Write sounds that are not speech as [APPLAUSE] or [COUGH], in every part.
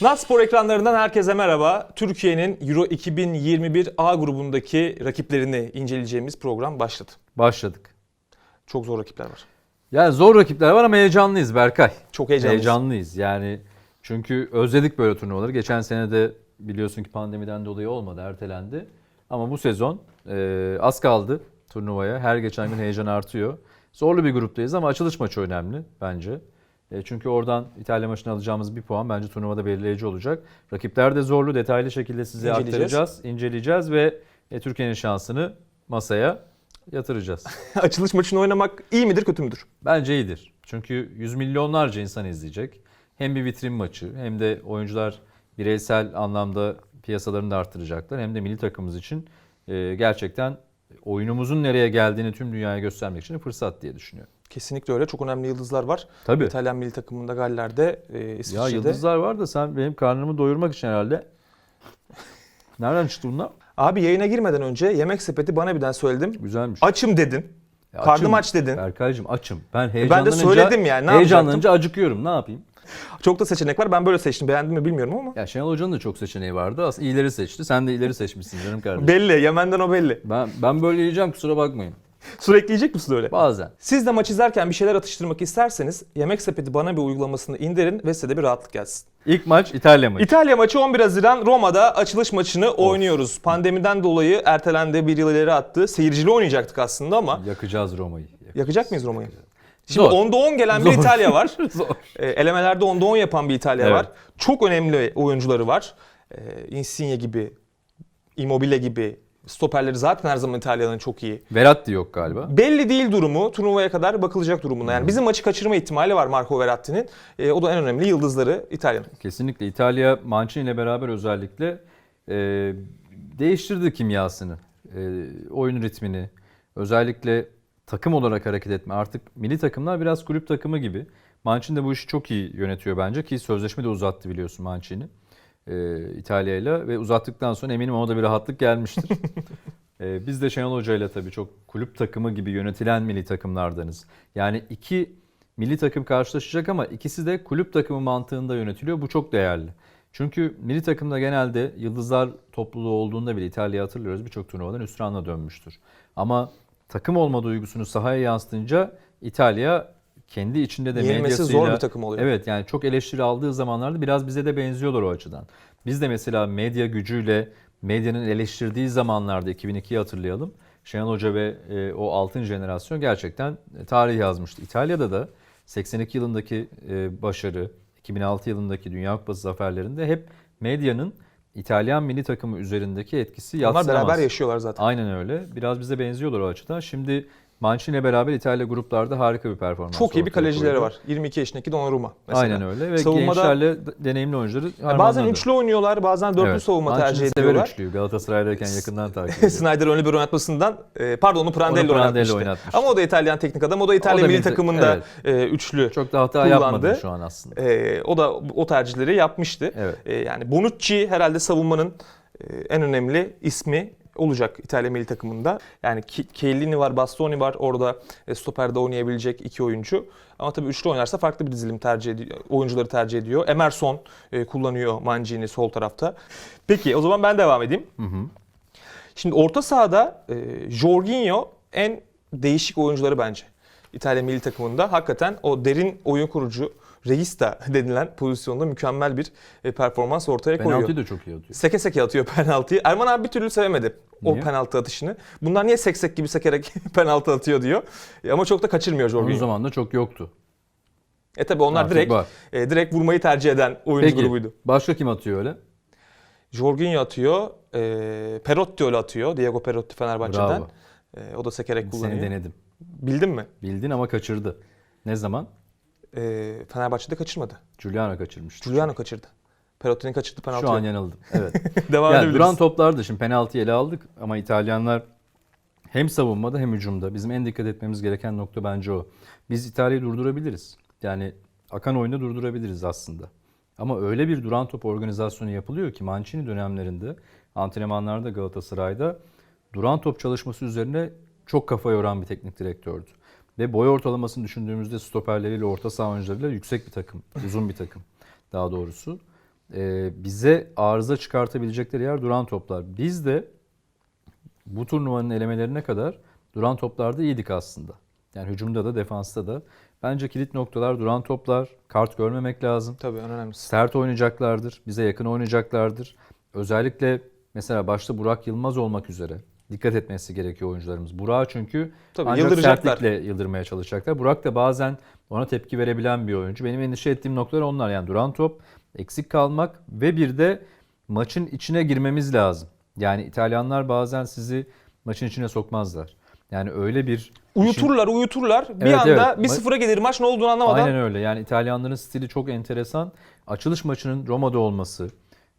Nat Spor ekranlarından herkese merhaba. Türkiye'nin Euro 2021 A grubundaki rakiplerini inceleyeceğimiz program başladı. Başladık. Çok zor rakipler var. Yani zor rakipler var ama heyecanlıyız Berkay. Çok heyecanlıyız. Heyecanlıyız. Yani çünkü özledik böyle turnuvaları. Geçen sene de biliyorsun ki pandemiden dolayı olmadı, ertelendi. Ama bu sezon e, az kaldı turnuvaya. Her geçen gün heyecan artıyor. Zorlu bir gruptayız ama açılış maçı önemli bence. E, çünkü oradan İtalya maçını alacağımız bir puan bence turnuvada belirleyici olacak. Rakipler de zorlu, detaylı şekilde size İnceleyeceğiz. aktaracağız, inceleyeceğiz ve e, Türkiye'nin şansını masaya yatıracağız. [LAUGHS] Açılış maçını oynamak iyi midir kötü müdür? Bence iyidir. Çünkü yüz milyonlarca insan izleyecek. Hem bir vitrin maçı hem de oyuncular bireysel anlamda piyasalarını da arttıracaklar. Hem de milli takımımız için e, gerçekten oyunumuzun nereye geldiğini tüm dünyaya göstermek için fırsat diye düşünüyorum. Kesinlikle öyle. Çok önemli yıldızlar var. Tabii. İtalyan milli takımında Galler'de, e, Ya İsviçre'de. yıldızlar var da sen benim karnımı doyurmak için herhalde. Nereden çıktı bunlar? Abi yayına girmeden önce yemek sepeti bana birden söyledim. Güzelmiş. Açım dedin. Ya karnım açım. aç dedin. Berkaycığım açım. Ben ben de heyecanlanınca, söyledim yani, ne heyecanlanınca acıkıyorum. Ne yapayım? [LAUGHS] Çok da seçenek var. Ben böyle seçtim. Beğendim mi bilmiyorum ama. Ya Şenol Hoca'nın da çok seçeneği vardı. Aslında iyileri seçti. Sen de iyileri seçmişsin canım kardeşim. Belli. Yemen'den o belli. Ben ben böyle yiyeceğim kusura bakmayın. [LAUGHS] Sürekli yiyecek misin öyle? Bazen. Siz de maç izlerken bir şeyler atıştırmak isterseniz Yemek Sepeti bana bir uygulamasını indirin ve size de bir rahatlık gelsin. İlk maç İtalya maçı. İtalya maçı 11 Haziran Roma'da açılış maçını oynuyoruz. Pandemiden dolayı ertelendi, bir ileri attı. Seyircili oynayacaktık aslında ama Yakacağız Roma'yı. yakacak mıyız Roma'yı? Şimdi Zor. 10'da 10 gelen bir Zor. İtalya var. [LAUGHS] Zor. E, elemelerde 10'da 10 yapan bir İtalya Evet. var. Çok önemli oyuncuları var. E, Insigne gibi, Immobile gibi. Stoperleri zaten her zaman İtalya'nın çok iyi. Verratti yok galiba. Belli değil durumu. Turnuvaya kadar bakılacak durumuna. Yani bizim maçı kaçırma ihtimali var Marco Verratti'nin. E, o da en önemli yıldızları İtalya'nın. Kesinlikle İtalya Mancini ile beraber özellikle e, değiştirdi kimyasını. E, oyun ritmini. Özellikle takım olarak hareket etme. Artık milli takımlar biraz kulüp takımı gibi. Mancini de bu işi çok iyi yönetiyor bence ki sözleşme de uzattı biliyorsun Mancini. E, İtalya ile ve uzattıktan sonra eminim ona da bir rahatlık gelmiştir. [LAUGHS] E, biz de Şenol Hoca ile tabii çok kulüp takımı gibi yönetilen milli takımlardanız. Yani iki milli takım karşılaşacak ama ikisi de kulüp takımı mantığında yönetiliyor. Bu çok değerli. Çünkü milli takımda genelde yıldızlar topluluğu olduğunda bile İtalya'yı hatırlıyoruz birçok turnuvadan hüsranla dönmüştür. Ama takım olma duygusunu sahaya yansıtınca İtalya kendi içinde de Yenilmesi medyasıyla... zor bir takım oluyor. Evet yani çok eleştiri aldığı zamanlarda biraz bize de benziyorlar o açıdan. Biz de mesela medya gücüyle medyanın eleştirdiği zamanlarda 2002'yi hatırlayalım. Şenol Hoca ve e, o altın jenerasyon gerçekten e, tarih yazmıştı. İtalya'da da 82 yılındaki e, başarı, 2006 yılındaki Dünya Kupası zaferlerinde hep medyanın İtalyan milli takımı üzerindeki etkisi Onlar yadsınamaz. beraber yaşıyorlar zaten. Aynen öyle. Biraz bize benziyorlar o açıdan. Şimdi Mancini beraber İtalya gruplarda harika bir performans Çok iyi bir kalecileri koydu. var. 22 yaşındaki Donnarumma mesela. Aynen öyle ve Savunmada- gençlerle deneyimli oyuncuları Yani bazen üçlü oynuyorlar, bazen dörtlü Evet. savunma Mancini tercih ediyorlar. üçlüyü. Galatasaray'dayken yakından [LAUGHS] takip ediyor. Snyder öyle bir oynatmasından, e, pardon onu Prandelli, Onu Prandelli oynatmıştı. oynatmıştı. Ama o da İtalyan teknik adam. O da İtalya O da milli takımında e, üçlü. Çok da hata kullandı. yapmadı şu an aslında. E, o da o tercihleri yapmıştı. Evet. E, yani Bonucci herhalde savunmanın e, en önemli ismi olacak İtalya milli takımında. Yani Chiellini var, Bastoni var orada e, stoperde oynayabilecek iki oyuncu. Ama tabii üçlü oynarsa farklı bir dizilim tercih ediyor. Oyuncuları tercih ediyor. Emerson e, kullanıyor Mancini sol tarafta. Peki o zaman ben devam edeyim. Hı hı. Şimdi orta sahada e, Jorginho en değişik oyuncuları bence. İtalya milli takımında hakikaten o derin oyun kurucu Reista [LAUGHS] denilen pozisyonda mükemmel bir e, performans ortaya koyuyor. Penaltıyı da çok iyi atıyor. Seke seke atıyor [LAUGHS] penaltıyı. Erman abi bir türlü sevemedi o Niye? penaltı atışını. Bunlar niye seksek gibi sekerek [LAUGHS] penaltı atıyor diyor. E, ama çok da kaçırmıyor Jorginho. zaman da çok yoktu. E tabi onlar Artık direkt var. e, direkt vurmayı tercih eden oyuncu Peki grubuydu. başka kim atıyor öyle? Jorginho atıyor. E, Perotti öyle atıyor. Diego Perotti Fenerbahçe'den. Bravo. E, o da sekerek kullanıyor. Seni denedim. Bildin mi? Bildin ama kaçırdı. Ne zaman? E, Fenerbahçe'de kaçırmadı. Giuliano kaçırmıştı. Giuliano kaçırdı. Perotti'nin kaçırdığı penaltı. Şu an yanıldım. Evet. [LAUGHS] Devam yani edebiliriz. duran toplarda şimdi penaltıyı ele aldık ama İtalyanlar hem savunmada hem hücumda bizim en dikkat etmemiz gereken nokta bence o. Biz İtalya'yı durdurabiliriz. Yani akan oyunu durdurabiliriz aslında. Ama öyle bir duran top organizasyonu yapılıyor ki Mancini dönemlerinde antrenmanlarda Galatasaray'da duran top çalışması üzerine çok kafa yoran bir teknik direktördü. Ve boy ortalamasını düşündüğümüzde stoperleriyle orta saha oyuncularıyla yüksek bir takım, [LAUGHS] uzun bir takım daha doğrusu. e, bize arıza çıkartabilecekleri yer duran toplar. Biz de bu turnuvanın elemelerine kadar duran toplarda iyiydik aslında. Yani hücumda da defansta da. Bence kilit noktalar duran toplar. Kart görmemek lazım. Tabii en önemlisi. Sert oynayacaklardır. Bize yakın oynayacaklardır. Özellikle mesela başta Burak Yılmaz olmak üzere dikkat etmesi gerekiyor oyuncularımız. Burak çünkü Tabii, ancak sertlikle yıldırmaya çalışacaklar. Burak da bazen ona tepki verebilen bir oyuncu. Benim endişe ettiğim noktalar onlar. Yani duran top, eksik kalmak ve bir de maçın içine girmemiz lazım. Yani İtalyanlar bazen sizi maçın içine sokmazlar. Yani öyle bir işin- Uyuturlar, uyuturlar. Bir Evet, anda evet. bir sıfıra gelir maç ne olduğunu anlamadan. Aynen öyle. Yani İtalyanların stili çok enteresan. Açılış maçının Roma'da olması.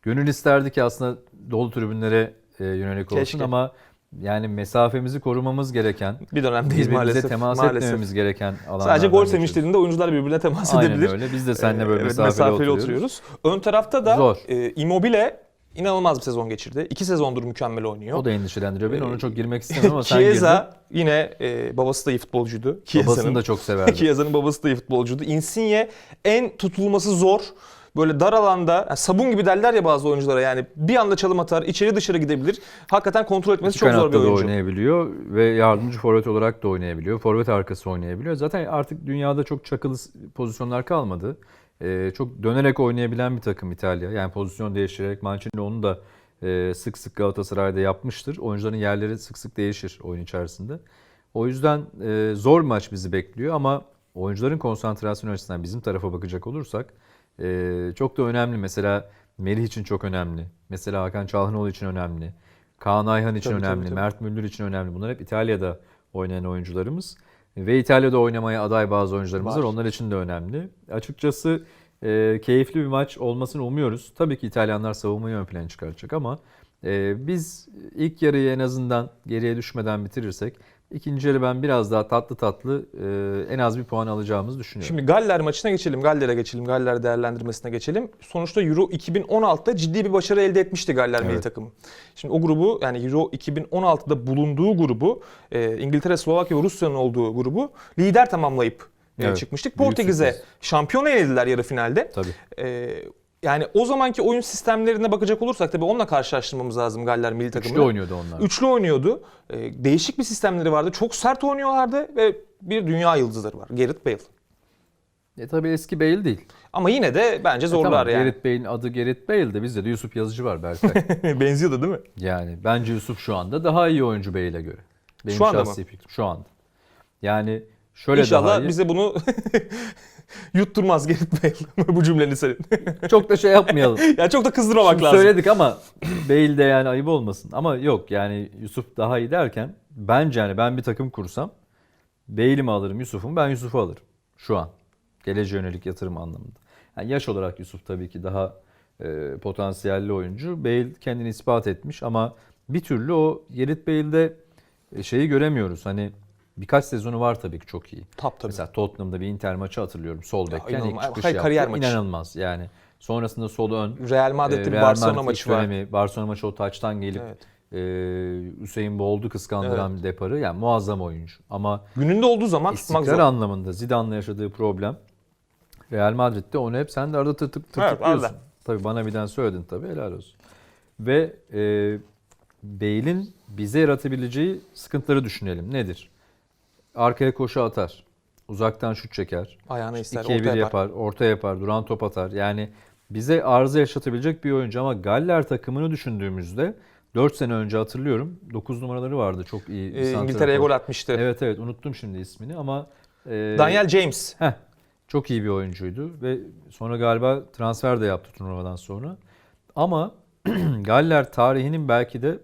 Gönül isterdi ki aslında dolu tribünlere e, yönelik olsun Keşke. ama yani mesafemizi korumamız gereken, Bir dönemdeyiz birbirimize maalesef. temas maalesef. etmememiz gereken alanlardan Sadece gol sevinçlerinde oyuncular birbirine temas Aynen edebilir. öyle. Biz de seninle böyle Ee, mesafeli, mesafeli oturuyoruz. Ön tarafta da Zor. e, Immobile inanılmaz bir sezon geçirdi. İki sezondur mükemmel oynuyor. O da endişelendiriyor beni. Ee, Ona çok girmek istemiyorum ama sen girdin. Chiesa yine e, babası da iyi futbolcuydu. Babasını da çok severdi. [LAUGHS] Chiesa'nın babası da iyi futbolcuydu. Insigne en tutulması zor. Böyle dar alanda yani sabun gibi derler ya bazı oyunculara yani bir anda çalım atar, içeri dışarı gidebilir. Hakikaten kontrol etmesi İki çok zor bir kanatta da oyuncu. oynayabiliyor ve yardımcı forvet olarak da oynayabiliyor. Forvet arkası oynayabiliyor. Zaten artık dünyada çok çakılı pozisyonlar kalmadı. Ee, çok dönerek oynayabilen bir takım İtalya. Yani pozisyon değiştirerek Mancini onu da e, sık sık Galatasaray'da yapmıştır. Oyuncuların yerleri sık sık değişir oyun içerisinde. O yüzden e, zor maç bizi bekliyor ama oyuncuların konsantrasyonu açısından bizim tarafa bakacak olursak e, çok da önemli. Mesela Melih için çok önemli. Mesela Hakan Çalhanoğlu için önemli. Kaan Ayhan için Tabii, tabii, önemli. tabii. Mert Müldür için önemli. Bunlar hep İtalya'da oynayan oyuncularımız. Ve İtalya'da oynamaya aday bazı oyuncularımız var. Var. Onlar için de önemli. Açıkçası e, keyifli bir maç olmasını umuyoruz. Tabii ki İtalyanlar savunmayı ön plana çıkaracak ama e, biz ilk yarıyı en azından geriye düşmeden bitirirsek ikinci yarı ben biraz daha tatlı tatlı e, en az bir puan alacağımızı düşünüyorum. Şimdi Galler maçına geçelim. Galler'e geçelim. Galler değerlendirmesine geçelim. Sonuçta Euro 2016'da ciddi bir başarı elde etmişti Galler milli Evet. takımı. Şimdi o grubu yani Euro 2016'da bulunduğu grubu e, İngiltere, Slovakya ve Rusya'nın olduğu grubu lider tamamlayıp e, Evet, çıkmıştık. Portekiz'e şampiyon elediler yarı finalde. Tabii. E, yani o zamanki oyun sistemlerine bakacak olursak tabii onunla karşılaştırmamız lazım Galler milli takımını. Üçlü oynuyordu onlar. Üçlü oynuyordu. E, değişik bir sistemleri vardı. Çok sert oynuyorlardı ve bir dünya yıldızları var. Gareth Bale. E tabii eski Bale değil. Ama yine de bence zorlar E tamam, yani. Gareth Bale'in adı Gareth Bale'de bizde de Yusuf Yazıcı var Berkay. [LAUGHS] Benziyordu değil mi? Yani bence Yusuf şu anda daha iyi oyuncu Bale'e göre. Benim Şu anda şahsi fikrim şu anda. Yani şöyle daha İnşallah iyi. bize bunu [LAUGHS] yutturmaz Gareth [LAUGHS] Bale bu cümleni senin. Çok da şey yapmayalım. [LAUGHS] yani çok da kızdırmamak Şimdi lazım. söyledik ama [CLEARS THROAT] Bale de yani ayıp olmasın. Ama yok yani Yusuf daha iyi derken bence yani ben bir takım kursam Bale'i mi alırım Yusuf'u mu? Ben Yusuf'u alırım. Şu an. Geleceğe yönelik yatırım anlamında. Yani yaş olarak Yusuf tabii ki daha e, potansiyelli oyuncu. Bale kendini ispat etmiş ama bir türlü o Gareth Bale'de e, şeyi göremiyoruz. Hani birkaç sezonu var tabii ki çok iyi. Tap tabii. Mesela Tottenham'da bir Inter maçı hatırlıyorum. Sol bekken ilk çıkış Hayır, yaptı. kariyer maçı. İnanılmaz yani. Sonrasında sol ön. Real Madrid'de e, bir Real Barcelona Madrid maçı ilk var. dönemi, Barcelona maçı o taçtan gelip Evet. e, Hüseyin Bolt'u kıskandıran bir deparı. Yani muazzam oyuncu. Ama Gününde olduğu zaman tutmak zor. anlamında Zidane'la yaşadığı problem Real Madrid'de onu hep sen de arada tır tık Evet, tırtıklıyorsun. arada. Tabii bana birden söyledin tabii helal olsun. Ve e, Bale'in bize yaratabileceği sıkıntıları düşünelim. Nedir? Arkaya koşu atar. Uzaktan şut çeker. Ayağına ister, orta yapar. yapar, orta yapar, duran top atar. Yani bize arıza yaşatabilecek bir oyuncu ama Galler takımını düşündüğümüzde 4 sene önce hatırlıyorum 9 numaraları vardı çok iyi. Ee. İngiltere'ye gol atmıştı. Evet evet unuttum şimdi ismini ama e, Daniel James. heh, çok iyi bir oyuncuydu ve sonra galiba transfer de yaptı turnuvadan sonra. Ama [CLEARS THROAT] Galler tarihinin belki de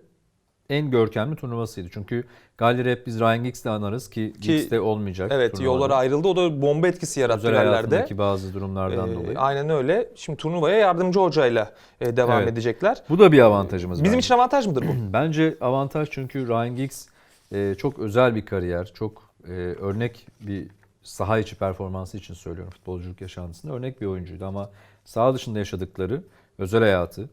en görkemli turnuvasıydı. Çünkü Galler'i hep biz Ryan Giggs'le anarız ki, Ki- Giggs'te olmayacak. Evet turnuvada. yollara ayrıldı. O da bomba etkisi yarattı hayatındaki bazı durumlardan Ee, dolayı. aynen öyle. Şimdi turnuvaya yardımcı hocayla e, devam Evet. edecekler. Bu da bir avantajımız Bizim bence. için avantaj mıdır bu? [CLEARS THROAT] Bence avantaj çünkü Ryan Giggs e, çok özel bir kariyer, çok e, örnek bir saha içi performansı için söylüyorum futbolculuk yaşantısında örnek bir oyuncuydu ama saha dışında yaşadıkları özel hayatı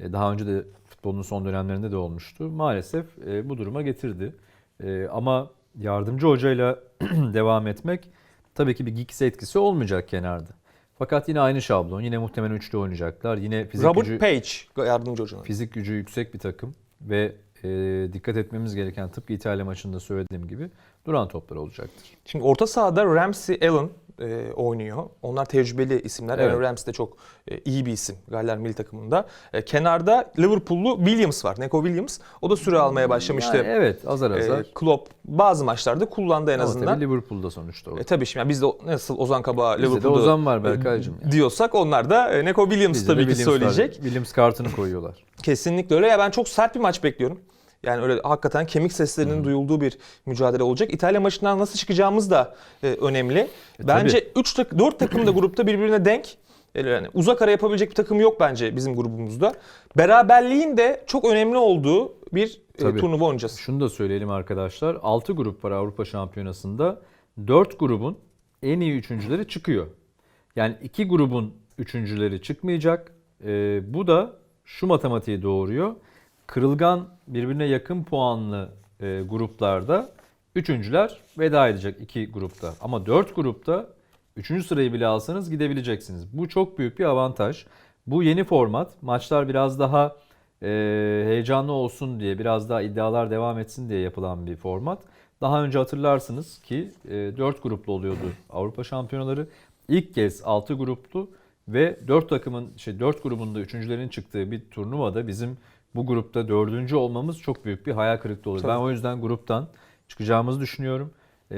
e, daha önce de futbolun son dönemlerinde de olmuştu. Maalesef e, bu duruma getirdi. E, ama yardımcı hocayla [CLEARS THROAT] devam etmek tabii ki bir Giggs etkisi olmayacak kenarda. Fakat yine aynı şablon. Yine muhtemelen üçlü oynayacaklar. Yine fizik Robert gücü Page yardımcı hocanın. fizik gücü yüksek bir takım ve e, dikkat etmemiz gereken tıpkı İtalya maçında söylediğim gibi duran toplar olacaktır. Şimdi orta sahada Ramsey Allen e, oynuyor. Onlar tecrübeli isimler. Evet. Aaron Ramsey de çok e, iyi bir isim Galler milli takımında. E, kenarda Liverpool'lu Williams var. Neko Williams. O da süre almaya başlamıştı. Yani evet azar E, azar. Klopp bazı maçlarda kullandı en Ama azından. tabii Liverpool'da sonuçta o. E, tabii şimdi yani biz de nasıl Ozan Kabak Bizde de Liverpool'da Ozan var Berkay'cığım. Yani. diyorsak onlar da e, Neko Williams Bizde de tabii ki Williams var. söyleyecek. Williams kartını koyuyorlar. Kesinlikle öyle. Ya ben çok sert bir maç bekliyorum. Yani öyle hakikaten kemik seslerinin duyulduğu bir mücadele olacak. İtalya maçından nasıl çıkacağımız da e, önemli. Bence 3 tak 4 takım da grupta birbirine denk. Yani uzak ara yapabilecek bir takım yok bence bizim grubumuzda. Beraberliğin de çok önemli olduğu bir e, turnuva oynayacağız. Şunu da söyleyelim arkadaşlar. 6 grup var Avrupa Şampiyonası'nda. 4 grubun en iyi üçüncüleri çıkıyor. Yani 2 grubun üçüncüleri çıkmayacak. Ee, bu da şu matematiği doğuruyor. Kırılgan birbirine yakın puanlı e, gruplarda üçüncüler veda edecek iki grupta. Ama 4 grupta üçüncü sırayı bile alsanız gidebileceksiniz. Bu çok büyük bir avantaj. Bu yeni format. Maçlar biraz daha e, heyecanlı olsun diye, biraz daha iddialar devam etsin diye yapılan bir format. Daha önce hatırlarsınız ki e, 4 gruplu oluyordu Avrupa Şampiyonaları. İlk kez 6 gruplu ve 4 takımın, şey 4 grubunda üçüncülerin çıktığı bir turnuvada bizim bu grupta dördüncü olmamız çok büyük bir hayal kırıklığı olur. Tabii. Ben o yüzden gruptan çıkacağımızı düşünüyorum. E,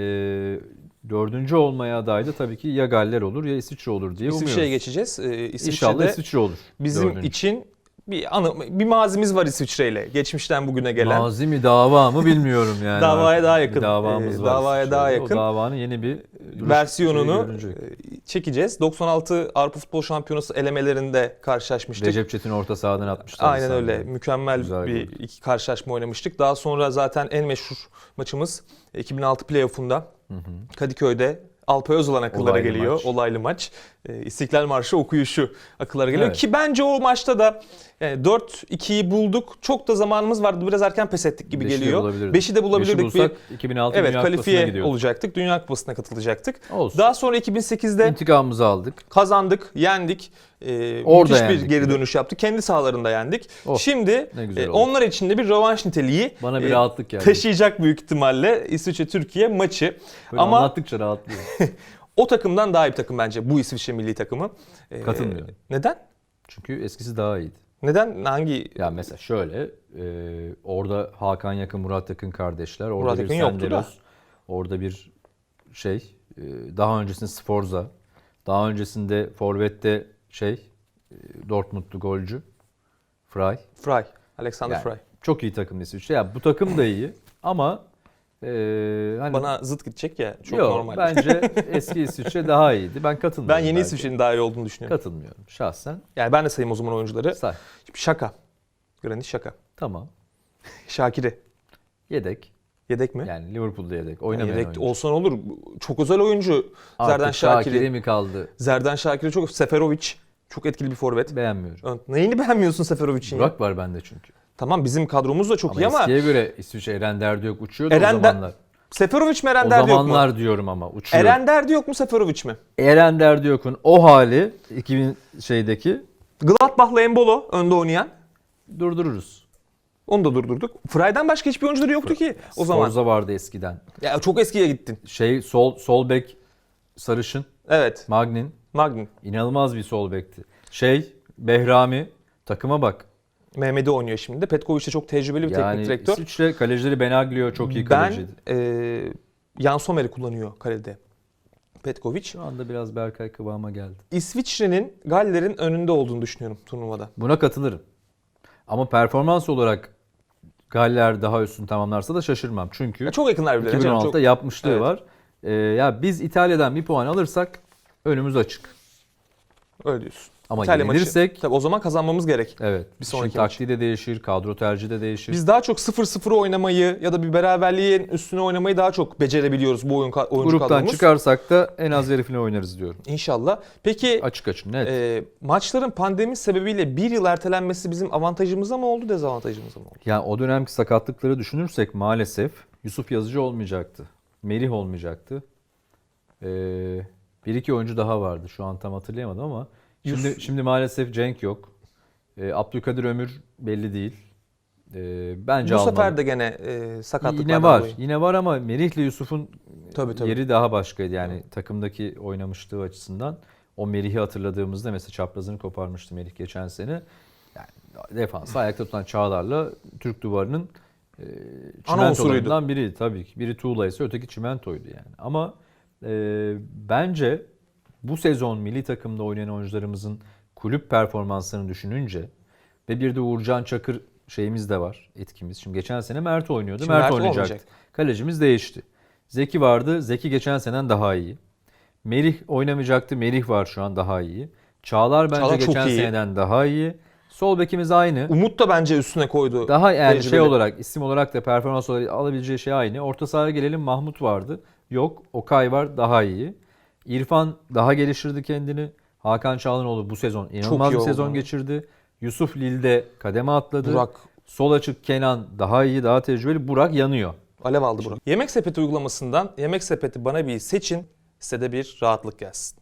dördüncü olmaya aday da tabii ki ya Galler olur ya İsviçre olur diye umuyoruz. İsviçre'ye geçeceğiz. Ee, İnşallah İsviçre olur. bizim dördüncü. için bir anı, bir mazimiz var İsviçre'yle. Geçmişten bugüne gelen. Mazi mi dava mı bilmiyorum yani. [LAUGHS] Davaya daha Bir yakın. davamız Ee, var. davaya daha yakın. O davanın yeni bir versiyonunu e, çekeceğiz. 96 Avrupa Futbol Şampiyonası elemelerinde karşılaşmıştık. Recep Çetin orta sahadan atmışlar. Aynen öyle. Mükemmel Güzel bir gördük. iki karşılaşma oynamıştık. Daha sonra zaten en meşhur maçımız 2006 playoff'unda Kadıköy'de Alpay Özalan akıllara Olaylı geliyor. maç. Olaylı maç. Ee, İstiklal Marşı okuyuşu akıllara geliyor. Evet. Ki bence o maçta da yani 4-2'yi bulduk. Çok da zamanımız vardı. Biraz erken pes ettik gibi Beşi geliyor. bulabilirdik. 5'i de bulabilirdik. Beşi bulsak 2006 evet Dünya kalifiye gidiyorduk. olacaktık. Dünya Kupası'na katılacaktık. Olsun. Daha sonra 2008'de İntikamımızı aldık. kazandık, yendik. Ee, Orada müthiş bir yendik geri bir de. dönüş yaptık. Kendi sahalarında yendik. Oh, Şimdi e, onlar için de bir rövanş niteliği Bana bir e, rahatlık geldi. taşıyacak büyük ihtimalle İsviçre-Türkiye maçı. Böyle Ama anlattıkça rahatlıyor. [LAUGHS] o takımdan daha iyi bir takım bence bu İsviçre milli takımı. Katılmıyorum. Neden? Çünkü eskisi daha iyiydi. Neden? Hangi? Ya mesela şöyle e, orada Hakan Yakın, Murat Yakın kardeşler. Orada Murat bir Yakın yoktu da. Orada bir şey. e, daha öncesinde Sforza. Daha öncesinde Forvet'te şey e, Dortmundlu golcü. Fry. Fry. Alexander Yani Fry. Çok iyi takım İsviçre. Ya bu takım da iyi ama e, hani Bana zıt gidecek ya. Çok Yok, normal. bence [LAUGHS] eski İsviçre daha iyiydi. Ben katılmıyorum. ben yeni. İsviçre'nin daha iyi olduğunu düşünüyorum. Katılmıyorum şahsen. Yani ben de sayayım o zaman oyuncuları. Say. Şimdi Şaka. Granit Şaka. Tamam. [LAUGHS] Şakiri. Yedek. Yedek mi? Yani Liverpool'da yedek. Oynamayan Yedek oyuncu. olsan olur. Çok özel oyuncu. Artık Zerdan Şakir'i Şakiri. mi kaldı? Zerdan Şakiri çok. Seferovic. Çok etkili bir forvet. Beğenmiyorum. Ön- Neyini beğenmiyorsun Seferovic'in ya? Burak var bende çünkü. Tamam bizim kadromuz da çok Ama iyi ama eskiye göre İsviçre Eren Derdi yok uçuyordu Eren o Der- zamanlar. Seferovic mi Eren O Derdi yok mu? zamanlar diyorum ama uçuyor. Eren, Eren Derdi yok mu Seferovic mi? Eren Derdi yokun o hali 2000 şeydeki Gladbach'la Embolo önde oynayan. durdururuz. Onu da durdurduk. Frey'den başka hiçbir oyuncuları yoktu ki o zaman. Forza vardı eskiden. Ya çok eskiye gittin. Şey sol sol bek sarışın Evet. Magnin Magnin. inanılmaz bir sol bekti. Şey Behrami takıma bak. Mehmet'i oynuyor şimdi de. Petkovic de çok tecrübeli bir Yani teknik direktör. İsviçre kalecileri Benaglio çok iyi Ben kaleciydi. e, Jan Sommer'i kullanıyor kalede. Petkovic. Şu anda biraz Berkay kıvama geldi. İsviçre'nin Galler'in önünde olduğunu düşünüyorum turnuvada. Buna katılırım. Ama performans olarak Galler daha üstün tamamlarsa da şaşırmam. Çünkü Ya çok yakınlar birbirlerine. canım, 2016'da Çok, yapmışlığı Evet. var. Ee, ya biz İtalya'dan bir puan alırsak önümüz açık. öyle diyorsun. Ama İtalya maçı. yenilirsek Tabii o zaman kazanmamız gerek. evet. Bir sonraki maç. taktiği de değişir, kadro tercihi de değişir. Biz daha çok 0-0 oynamayı ya da bir beraberliğin üstüne oynamayı daha çok becerebiliyoruz bu oyun oyuncu Gruptan kadromuz. çıkarsak da en az final oynarız diyorum. İnşallah. Peki Açık açık net. e, maçların pandemi sebebiyle bir yıl ertelenmesi bizim avantajımıza mı oldu dezavantajımıza mı oldu? Yani o dönemki sakatlıkları düşünürsek maalesef Yusuf Yazıcı olmayacaktı. Melih olmayacaktı. Ee, Bir iki oyuncu daha vardı. Şu an tam hatırlayamadım ama şimdi şimdi maalesef Cenk yok. E, Abdülkadir Ömür belli değil. E, bence Bu almalı. sefer de gene e, sakatlıklardan Yine var. dolayı. Yine var ama Merih'le Yusuf'un Tabii, tabii. yeri daha başkaydı. Yani takımdaki oynamışlığı açısından. O Merih'i hatırladığımızda mesela çaprazını koparmıştı Merih geçen sene. Yani defansı ayakta tutan Çağlar'la Türk duvarının e, çimentolarından biri tabii ki. Biri tuğla ise öteki çimentoydu yani. Ama e, bence bu sezon milli takımda oynayan oyuncularımızın kulüp performanslarını düşününce ve bir de Uğurcan Çakır şeyimiz de var etkimiz. Şimdi geçen sene Mert oynuyordu. Şimdi Mert, Mert oynayacaktı. olmayacak. Kalecimiz değişti. Zeki vardı. Zeki geçen senen daha iyi. Merih oynamayacaktı. Merih var şu an daha iyi. Çağlar bence Çağlar geçen iyi. seneden daha iyi. Sol bekimiz aynı. Umut da bence üstüne koydu. Daha yani şey Tecrübeli. olarak isim olarak da performans olarak alabileceği şey aynı. Orta sahaya gelelim Mahmut vardı. Yok. Okay var daha iyi. İrfan daha geliştirdi kendini. Hakan Çağlanoğlu bu sezon inanılmaz bir oldu. sezon geçirdi. Yusuf Lil'de kademe atladı. Burak Sol açık Kenan daha iyi, daha tecrübeli. Burak yanıyor. alev aldı Burak. Yemek Sepeti uygulamasından Yemek Sepeti bana bir seçin, size de bir rahatlık gelsin.